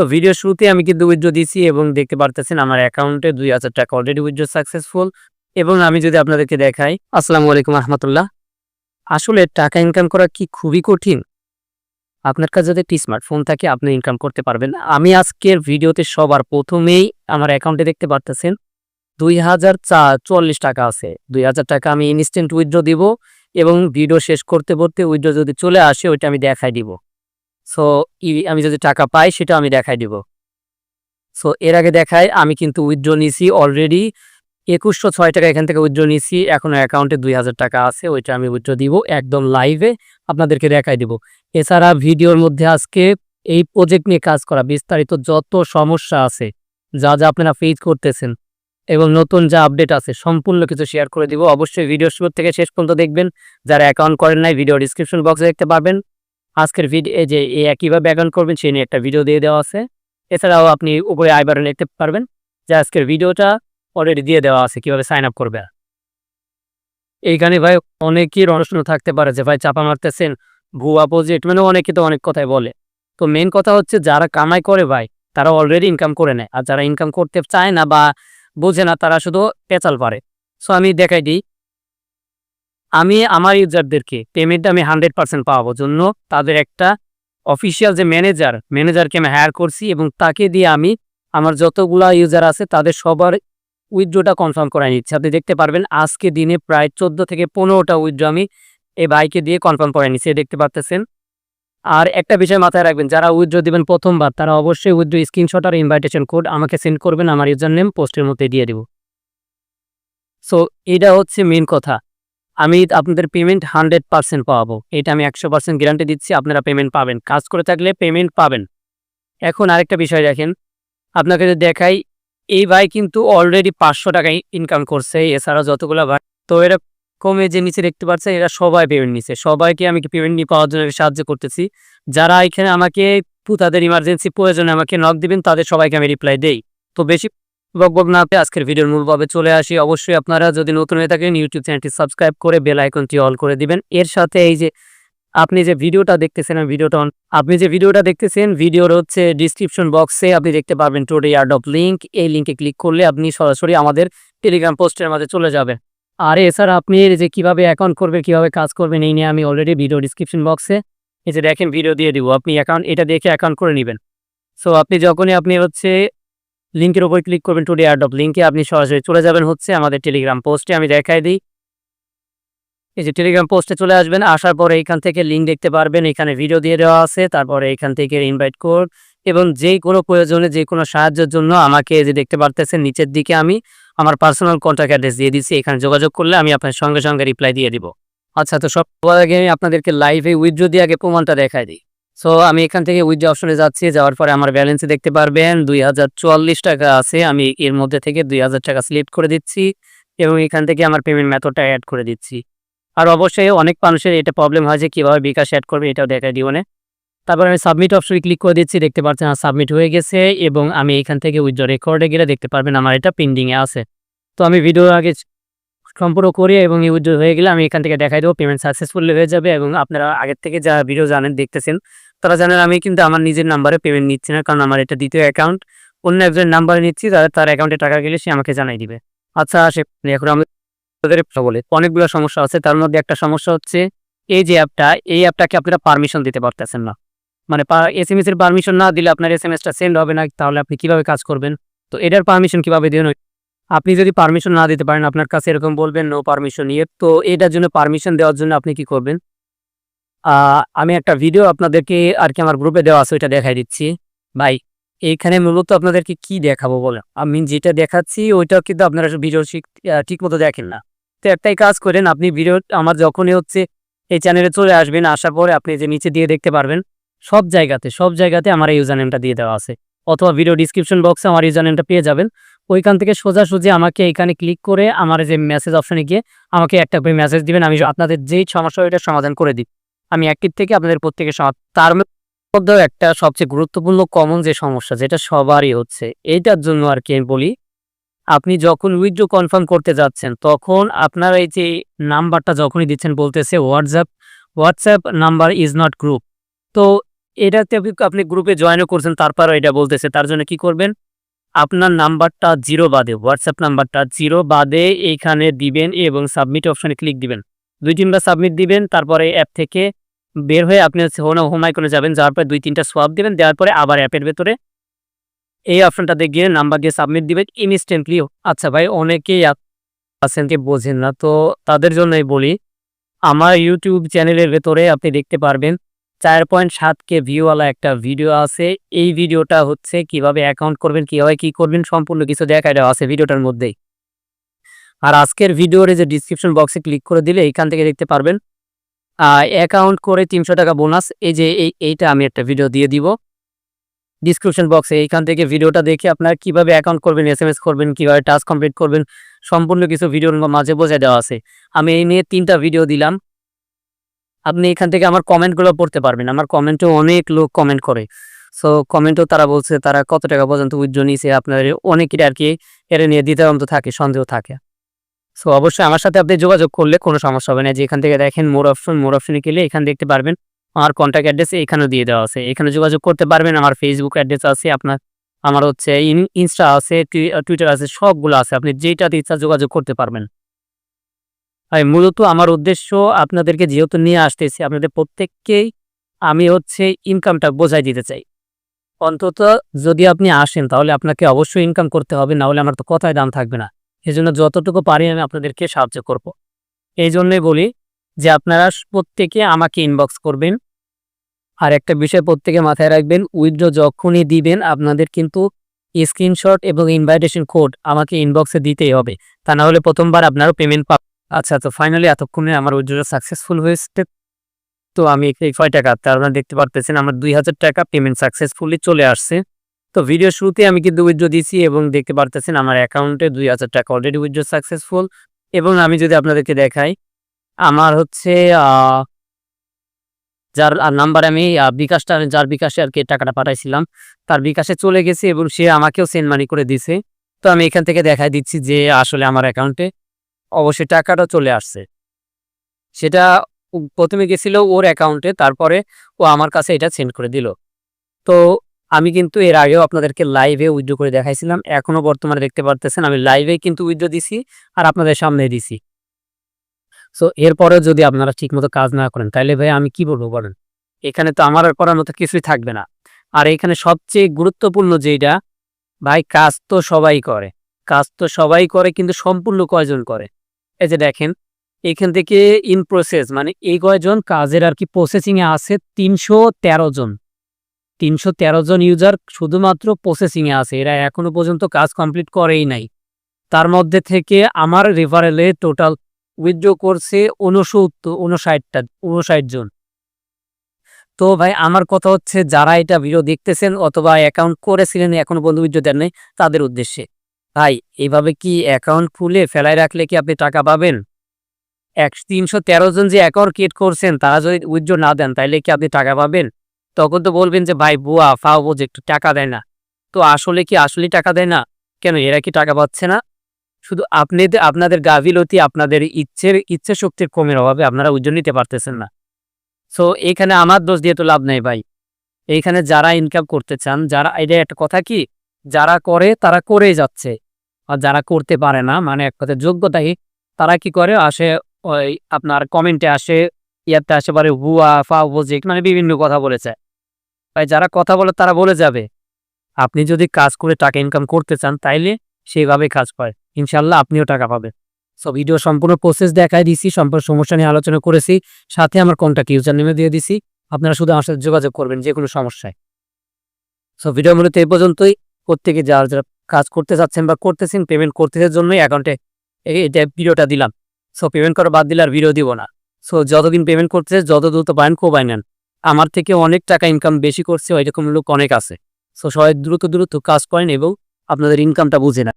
তো ভিডিও শুরুতে আমি কিন্তু উইথড্র দিছি এবং দেখতে পারতেছেন আমার অ্যাকাউন্টে দুই হাজার টাকা অলরেডি উইথড্র সাকসেসফুল এবং আমি যদি আপনাদেরকে দেখাই, আসসালামু আলাইকুম রহমতুল্লাহ আসলে টাকা ইনকাম করা কি খুবই কঠিন? আপনার কাছে যদি একটি স্মার্টফোন থাকে, আপনি ইনকাম করতে পারবেন। আমি আজকের ভিডিওতে সবার প্রথমেই আমার অ্যাকাউন্টে দেখতে পারতেছেন, দুই হাজার চুয়াল্লিশ টাকা আছে। দুই হাজার টাকা আমি ইনস্ট্যান্ট উইথড্র দিব এবং ভিডিও শেষ করতে করতে উইথড্র যদি চলে আসে, ওইটা আমি দেখাই দিব। সো আমি যদি টাকা পাই, সেটা আমি দেখাই দিব। সো এর আগে দেখাই আমি কিন্তু উইথড্র নিছি অলরেডি একুশশো ছয় টাকা এখান থেকে উইথড্র নিছি এখনও অ্যাকাউন্টে দুই হাজার টাকা আছে, ওইটা আমি উইথড্র দিব একদম লাইভে আপনাদেরকে দেখাই দিব। এছাড়া ভিডিওর মধ্যে আজকে এই প্রজেক্ট নিয়ে কাজ করা, বিস্তারিত যত সমস্যা আছে, যা যা আপনারা ফেস করতেছেন এবং নতুন যা আপডেট আছে, সম্পূর্ণ কিছু শেয়ার করে দিব। অবশ্যই ভিডিও শুরু থেকে শেষ পর্যন্ত দেখবেন। যারা অ্যাকাউন্ট করেন নাই ভিডিও ডিসক্রিপশন বক্সে দেখতে পারবেন। আজকের ভিডিও যে এ কীভাবে অ্যাকাউন্ট করবেন সেই নিয়ে একটা ভিডিও দিয়ে দেওয়া আছে। এছাড়াও আপনি উপরে আই বাটন দেখতে পারবেন যে আজকের ভিডিওটা অলরেডি দিয়ে দেওয়া আছে কীভাবে সাইন আপ করবে এইখানে ভাই অনেকেই রণস্ন থাকতে পারে যে ভাই চাপা মারতেছেন, ভুয়া প্রজেক্ট মানে অনেকে তো অনেক কথাই বলে। তো মেন কথা হচ্ছে যারা কামাই করে ভাই, তারা অলরেডি ইনকাম করে নেয়। আর যারা ইনকাম করতে চায় না বা বোঝে না, তারা শুধু পেঁচাল পারে। সো আমি দেখাই দিই আমি আমার ইউজারদেরকে পেমেন্ট আমি হান্ড্রেড পার্সেন্ট পাওয়ার জন্য তাদের একটা অফিসিয়াল যে ম্যানেজার ম্যানেজারকে আমি হায়ার করছি এবং তাকে দিয়ে আমি আমার যতগুলা ইউজার আছে তাদের সবার উইথড্রোটা কনফার্ম করাই নিচ্ছি। আপনি দেখতে পারবেন আজকে দিনে প্রায় চোদ্দ থেকে পনেরোটা উইথড্রো আমি এই বাইকে দিয়ে কনফার্ম করে নিচ্ছি দেখতে পারতেছেন। আর একটা বিষয় মাথায় রাখবেন, যারা উইথড্রো দিবেন প্রথমবার, তারা অবশ্যই উইথড্রো স্ক্রিনশট আর ইনভাইটেশন কোড আমাকে সেন্ড করবেন, আমার ইউজার নেম পোস্টের মধ্যে দিয়ে দেব। সো এটা হচ্ছে মেন কথা। আমি আপনাদের পেমেন্ট হান্ড্রেড পার্সেন্ট পাবো। এটা আমি একশো পার্সেন্ট গ্যারান্টি দিচ্ছি, আপনারা পেমেন্ট পাবেন। কাজ করে থাকলে পেমেন্ট পাবেন। এখন আরেকটা বিষয় দেখেন। আপনাকে যদি দেখাই, এই ভাই কিন্তু অলরেডি পাঁচশো টাকা ইনকাম করছে, এছাড়া যতগুলো ভাই তো এরা কমে যে নিচে দেখতে পাচ্ছেন, এরা সবাই পেমেন্ট নিচ্ছে সবাইকে আমি পেমেন্ট নিয়ে পাওয়ার জন্য সাহায্য করতেছি। যারা এখানে আমাকে তাদের ইমার্জেন্সি প্রয়োজনে আমাকে নক দিবেন, তাদের সবাইকে আমি রিপ্লাই দেই। তো বেশি বকবক না আজকের ভিডিওর মূলভাবে চলে আসি। অবশ্যই আপনারা যদি নতুন হয়ে থাকেন ইউটিউব চ্যানেলটি সাবস্ক্রাইব করে বেল আইকনটি অল করে দিবেন। এর সাথে এই যে আপনি যে ভিডিওটা দেখতেছেন ভিডিওটা আপনি যে ভিডিওটা দেখতেছেন, ভিডিওর হচ্ছে ডিসক্রিপশন বক্সে আপনি দেখতে পারবেন টোডে ইয়ার্ড অফ লিঙ্ক এই লিঙ্কে ক্লিক করলে আপনি সরাসরি আমাদের টেলিগ্রাম পোস্টের মাঝে চলে যাবেন। আর এছাড়া আপনি যে কীভাবে অ্যাকাউন্ট করবেন, কীভাবে কাজ করবেন, এই নিয়ে আমি অলরেডি ভিডিও ডিসক্রিপশন বক্সে এই যে দেখেন ভিডিও দিয়ে দিব। আপনি অ্যাকাউন্ট এটা দেখে অ্যাকাউন্ট করে নেবেন। সো আপনি যখনই আপনি হচ্ছে লিঙ্কের উপর ক্লিক করবেন টুডে অ্যাড অফ লিঙ্কে আপনি সরাসরি চলে যাবেন হচ্ছে আমাদের টেলিগ্রাম পোস্টে আমি দেখাই দিই। এই যে টেলিগ্রাম পোস্টে চলে আসবেন, আসার পরে এখান থেকে লিঙ্ক দেখতে পারবেন, এখানে ভিডিও দিয়ে দেওয়া আছে, তারপরে এখান থেকে ইনভাইট কোড এবং যেই কোনো প্রয়োজনে যে কোনো সাহায্যের জন্য আমাকে যে দেখতে পারতেছেন, নিচের দিকে আমি আমার পার্সোনাল কন্ট্যাক্ট অ্যাড্রেস দিয়ে দিচ্ছি এখানে যোগাযোগ করলে আমি আপনার সঙ্গে সঙ্গে রিপ্লাই দিয়ে দিব। আচ্ছা তো সব আগে আমি আপনাদেরকে লাইভে উইথড্রো দিয়ে আগে প্রমাণটা দেখাই দিই। সো আমি এখান থেকে উইথড্র অপশনে যাচ্ছি, যাওয়ার পরে আমার ব্যালেন্সে দেখতে পারবেন দুই হাজার চুয়াল্লিশ টাকা আছে। আমি এর মধ্যে থেকে দুই হাজার টাকা সিলেক্ট করে দিচ্ছি এবং এখান থেকে আমার পেমেন্ট মেথডটা অ্যাড করে দিচ্ছি। আর অবশ্যই অনেক মানুষের এটা প্রবলেম হয় যে কীভাবে বিকাশ অ্যাড করবে এটাও দেখাই দিবনে তারপর আমি সাবমিট অপশনে ক্লিক করে দিচ্ছি, দেখতে পাচ্ছেন সাবমিট হয়ে গেছে এবং আমি এখান থেকে উইথড্র রেকর্ডে গেলে দেখতে পারবেন আমার এটা পেন্ডিংয়ে আছে। তো আমি ভিডিও আগে সম্পূর্ণ করি এবং উইথড্র হয়ে গেলে আমি এখান থেকে দেখাই দেবো পেমেন্ট সাকসেসফুল হয়ে যাবে এবং আপনারা আগের থেকে যা ভিডিও জানেন, দেখতেছেন তারা জানেন আমি কিন্তু আমার নিজের নাম্বারে পেমেন্ট নিচ্ছি না, কারণ আমার এটা দ্বিতীয় অ্যাকাউন্ট অন্য একজনের নাম্বারে নিচ্ছি তাদের তার অ্যাকাউন্টে টাকা গেলে সে আমাকে জানাই দিবে। আচ্ছা সে এখন আমি তাদের বলে। অনেকগুলো সমস্যা আছে, তার মধ্যে একটা সমস্যা হচ্ছে, এই যে অ্যাপটা এই অ্যাপটাকে আপনারা পারমিশন দিতে পারতেছেন না। মানে এস এম এস এর পারমিশন না দিলে আপনার এস এম এসটা সেন্ড হবে না, তাহলে আপনি কীভাবে কাজ করবেন? তো এটার পারমিশন কীভাবে দেবেন আপনি যদি পারমিশন না দিতে পারেন, আপনার কাছে এরকম বলবেন নো পারমিশন নিয়ে তো এটার জন্য পারমিশন দেওয়ার জন্য আপনি কি করবেন? আমি একটা ভিডিও আপনাদেরকে আর কি আমার গ্রুপে দেওয়া আছে, ওইটা দেখাই দিচ্ছি। ভাই, এইখানে মূলত আপনাদেরকে কি দেখাবো বলে আমি যেটা দেখাচ্ছি ওইটাও কিন্তু আপনারা ভিডিও ঠিক মতো দেখেন না। তো একটাই কাজ করেন, আপনি ভিডিও আমার যখনই হচ্ছে এই চ্যানেলে চলে আসবেন, আসার পরে আপনি যে নিচে দিয়ে দেখতে পারবেন, সব জায়গাতে সব জায়গাতে আমার ইউজার নেমটা দিয়ে দেওয়া আছে। অথবা ভিডিও ডিসক্রিপশন বক্সে আমার ইউজার নেমটা পেয়ে যাবেন। ওইখান থেকে সোজাসুজি আমাকে এখানে ক্লিক করে আমার যে মেসেজ অপশানে গিয়ে আমাকে একটা করে মেসেজ দিবেন, আমি আপনাদের যেই সমস্যা ওইটা সমাধান করে দিই। আমি একটির থেকে আপনাদের প্রত্যেকের তার মধ্যেও একটা সবচেয়ে গুরুত্বপূর্ণ কমন যে সমস্যা, যেটা সবারই হচ্ছে এইটার জন্য আর কি আমি বলি, আপনি যখন উইথড্র কনফার্ম করতে যাচ্ছেন, তখন আপনার এই যে নাম্বারটা যখনই দিচ্ছেন বলতেছে WhatsApp WhatsApp number is not group তো এটাতে আপনি আপনি গ্রুপে জয়েনও করছেন, তারপরও এটা বলতেছে, তার জন্য কি করবেন? আপনার নাম্বারটা জিরো বাদে হোয়াটসঅ্যাপ নাম্বারটা জিরো বাদে এইখানে দিবেন এবং সাবমিট অপশানে ক্লিক দিবেন। দুই তিনবার সাবমিট দিবেন, তারপরে অ্যাপ থেকে বের হয়ে আপনি হচ্ছে হোম হোম আইকনে যাবেন, যাওয়ার পরে দুই, তিনটা সোয়াপ দেবেন, দেওয়ার পরে আবার অ্যাপের ভেতরে এই অপশনটাতে গিয়ে নাম্বার দিয়ে সাবমিট দিবেন ইনস্ট্যান্টলি আচ্ছা ভাই, অনেকেই আছেন কি বোঝেন না, তো তাদের জন্যই বলি, আমার ইউটিউব চ্যানেলের ভেতরে আপনি দেখতে পারবেন চার পয়েন্ট সাত কে ভিউওয়ালা একটা ভিডিও আছে। এই ভিডিওটা হচ্ছে কীভাবে অ্যাকাউন্ট করবেন, কীভাবে কি করবেন, সম্পূর্ণ কিছু দেখা দেওয়া আছে ভিডিওটার মধ্যেই। আর আজকের ভিডিওর যে ডিসক্রিপশন বক্সে ক্লিক করে দিলে এখান থেকে দেখতে পারবেন অ্যাকাউন্ট করে তিনশো টাকা বোনাস এই যে এই, এইটা আমি একটা ভিডিও দিয়ে দিব। ডিসক্রিপশন বক্সে এইখান থেকে ভিডিওটা দেখে আপনারা কীভাবে অ্যাকাউন্ট করবেন এস এম এস করবেন, কীভাবে টাস্ক কমপ্লিট করবেন, সম্পূর্ণ কিছু ভিডিওর মাঝে বোঝাই দেওয়া আছে। আমি এই নিয়ে তিনটা ভিডিও দিলাম। আপনি এখান থেকে আমার কমেন্টগুলো পড়তে পারবেন। আমার কমেন্টেও অনেক লোক কমেন্ট করে। সো কমেন্টও তারা বলছে, তারা কত টাকা পর্যন্ত উজ্জ্বল নিয়েছে আপনার অনেকের আর কি এর নিয়ে দ্বিধাদ্বন্দ্ব থাকে, সন্দেহ থাকে। সো অবশ্যই আমার সাথে আপনি যোগাযোগ করলে কোনো সমস্যা হবে না। যে এখান থেকে দেখেন মোর অপশন মোর অপশনে গেলে এখানে দেখতে পারবেন। আমার কন্ট্যাক্ট অ্যাড্রেস এখানেও দিয়ে দেওয়া আছে। এখানে যোগাযোগ করতে পারবেন। আমার ফেসবুক অ্যাড্রেস আছে, আপনার, আমার হচ্ছে ইনস্টা আছে টুইটার আছে, সবগুলো আছে। আপনি যেটাতে ইচ্ছা যোগাযোগ করতে পারবেন। আর মূলত আমার উদ্দেশ্য আপনাদেরকে যেহেতু নিয়ে আসতেছি, আপনাদের প্রত্যেককেই আমি হচ্ছে ইনকামটা বোঝাই দিতে চাই। অন্তত যদি আপনি আসেন, তাহলে আপনাকে অবশ্যই ইনকাম করতে হবে না হলে আমার তো কথায় দাম থাকবে না। এই জন্য যতটুকু পারি আমি আপনাদেরকে সাহায্য করব। এই জন্যই বলি যে আপনারা প্রত্যেকে আমাকে ইনবক্স করবেন। আর একটা বিষয় প্রত্যেকে মাথায় রাখবেন, উইথড্র যখনই দিবেন, আপনাদের কিন্তু স্ক্রিনশট এবং ইনভাইটেশন কোড আমাকে ইনবক্সে দিতেই হবে। তা না হলে প্রথমবার আপনারও পেমেন্ট পাবেন। আচ্ছা তো ফাইনালি এতক্ষণে আমার উইথড্র সাকসেসফুল হয়েছে। তো আমি এই ছয় টাকা আপনারা দেখতে পারতেছেন, আমার দুই হাজার টাকা পেমেন্ট সাকসেসফুলি চলে আসছে। তো ভিডিও শুরুতে আমি কিন্তু উইথড্র দিছি এবং দেখতে পারতেছেন আমার অ্যাকাউন্টে দুই হাজার টাকা অলরেডি উইথড্র সাকসেসফুল এবং আমি যদি আপনাদেরকে দেখাই, আমার হচ্ছে যার নাম্বার আমি বিকাশটা, যার বিকাশে আর কি টাকাটা পাঠাইছিলাম, তার বিকাশে চলে গেছে এবং সে আমাকেও সেন্ড মানি করে দিছে তো আমি এখান থেকে দেখাই দিচ্ছি যে আসলে আমার অ্যাকাউন্টে অবশ্যই টাকাটা চলে আসছে। সেটা প্রথমে গেছিল ওর অ্যাকাউন্টে তারপরে ও আমার কাছে এটা সেন্ড করে দিল। তো আমি কিন্তু এর আগেও আপনাদেরকে লাইভে উইথড্র করে দেখাইছিলাম। এখনও বর্তমানে দেখতে পারতেছেন, আমি লাইভে কিন্তু উইথড্র দিছি আর আপনাদের সামনে দিছি। সো এরপরে যদি আপনারা ঠিকমতো কাজ না করেন তাহলে ভাই আমি কি বলব বলেন? এখানে তো আমার করার মতো কিছুই থাকবে না। আর এখানে সবচেয়ে গুরুত্বপূর্ণ যেটা ভাই কাজ তো সবাই করে। কাজ তো সবাই করে, কিন্তু সম্পূর্ণ কয়জন করে? এই যে দেখেন, এখান থেকে ইন প্রসেস মানে এই কয়জন? কাজের আর কি প্রসেসিং এ আছে তিনশো তেরো জন। তিনশো তেরো জন ইউজার শুধুমাত্র প্রসেসিংয়ে আছে। এরা এখনও পর্যন্ত কাজ কমপ্লিট করেই নাই। তার মধ্যে থেকে আমার রেফারেলে টোটাল উইথড্র করছে উনসত্তর উনষাটটা উনষাট জন। তো ভাই, আমার কথা হচ্ছে, যারা এটা ভিডিও দেখতেছেন অথবা অ্যাকাউন্ট করেছিলেন, এখনও পর্যন্ত উইথড্র দেন নাই তাদের উদ্দেশ্যে। ভাই, এইভাবে কি অ্যাকাউন্ট খুলে ফেলায় রাখলে কি আপনি টাকা পাবেন? এক, তিনশো জন যে অ্যাকাউন্ট ক্রিয়েট করছেন, তারা যদি উইথড্র না দেন, তাইলে কি আপনি টাকা পাবেন? তখন তো বলবেন যে, ভাই, বুয়া, ফাও বোঝে একটু টাকা দেয় না। তো আসলে কি আসলে টাকা দেয় না? কেন, এরা কি টাকা পাচ্ছে না? শুধু আপনি আপনাদের গাফিলতি, আপনাদের ইচ্ছের, ইচ্ছে শক্তির কমের অভাবে আপনারা উজ্জ্বল নিতে পারতেছেন না। সো, এখানে আমার দোষ দিয়ে তো লাভ নেই, ভাই। এইখানে যারা ইনকাম করতে চান, যারা, এটা একটা কথা কি? যারা করে, তারা করেই যাচ্ছে। আর যারা করতে পারে না মানে এক কথা যোগ্যতাই তারা কি করে? আসে ওই আপনার কমেন্টে আসে ইয়াতে আসে পারে হুয়া, ফা প্রজেক্ট মানে বিভিন্ন কথা বলেছে। ভাই, যারা কথা বলে তারা বলে যাবে। আপনি যদি কাজ করে টাকা ইনকাম করতে চান, তাইলে সেইভাবে কাজ করে ইনশাল্লাহ আপনিও টাকা পাবেন। সো ভিডিও সম্পূর্ণ প্রসেস দেখাই দিছি, সম্পূর্ণ সমস্যা নিয়ে আলোচনা করেছি। সাথে আমার কন্ট্যাক্ট ইউজার নেমে দিয়ে দিছি। আপনারা শুধু আমার সাথে যোগাযোগ করবেন যে কোনো সমস্যায়। সো ভিডিও মূলত এই পর্যন্তই। প্রত্যেকে যারা যারা কাজ করতে চাচ্ছেন বা করতেছেন পেমেন্ট করতেছের জন্যই অ্যাকাউন্টে এটা ভিডিওটা দিলাম। সো পেমেন্ট করা বাদ দিলে আর ভিডিও দিব না। সো যতদিন পেমেন্ট করতেছে, যত দ্রুত পারেন কোবাই নেন। আমার থেকে অনেক টাকা ইনকাম বেশি করছে ওইরকম লোক অনেক আছে। সো সবাই দ্রুত দ্রুত কাজ করেন এবং আপনাদের ইনকামটা বুঝে না